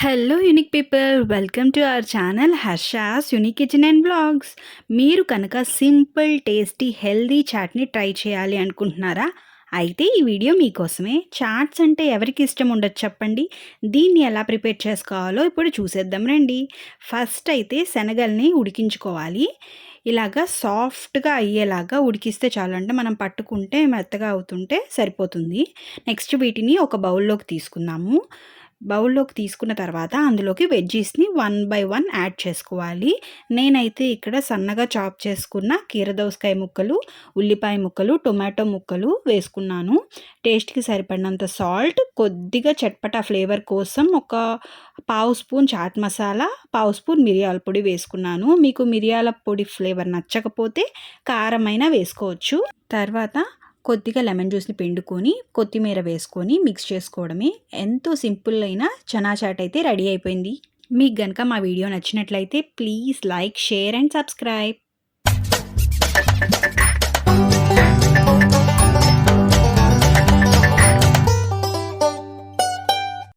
Hello unique people welcome to our channel Harsha's unique kitchen and blogs మీరు కనుక simple tasty healthy chutney try చేయాలి అనుకుంటున్నారా? అయితే ఈ వీడియో మీకోసమే చాట్స్ అంటే ఎవరికి ఇష్టం ఉండదు చెప్పండి. దీన్ని ఎలా ప్రిపేర్ చేసుకోవాలో ఇప్పుడు చూసేద్దాం రండి. ఫస్ట్ అయితే శనగల్ని ఉడికించుకోవాలి. ఇలాగా సాఫ్ట్గా అయ్యేలాగా ఉడికిస్తే చాలు అంటే మనం పట్టుకుంటే మెత్తగా అవుతుంటే సరిపోతుంది. నెక్స్ట్ వీటిని ఒక బౌల్లోకి తీసుకుందాము. బౌల్లోకి తీసుకున్న తర్వాత అందులోకి వెజ్జీస్ని వన్ బై వన్ యాడ్ చేసుకోవాలి. నేనైతే ఇక్కడ సన్నగా చాప్ చేసుకున్న కీరదోసకాయ ముక్కలు ఉల్లిపాయ ముక్కలు టొమాటో ముక్కలు వేసుకున్నాను. టేస్ట్కి సరిపడినంత సాల్ట్ కొద్దిగా చట్పటా ఫ్లేవర్ కోసం ఒక పావు స్పూన్ చాట్ మసాలా పావు స్పూన్ మిరియాల పొడి వేసుకున్నాను. మీకు మిరియాల పొడి ఫ్లేవర్ నచ్చకపోతే కారమైనా వేసుకోవచ్చు. తర్వాత కొద్దిగా లెమన్ జ్యూస్ని పిండుకొని కొత్తిమీర వేసుకొని మిక్స్ చేసుకోవడమే ఎంతో సింపుల్ అయిన చనా చాట్ అయితే రెడీ అయిపోయింది. మీకు గనక మా వీడియో నచ్చినట్లయితే please like share and subscribe.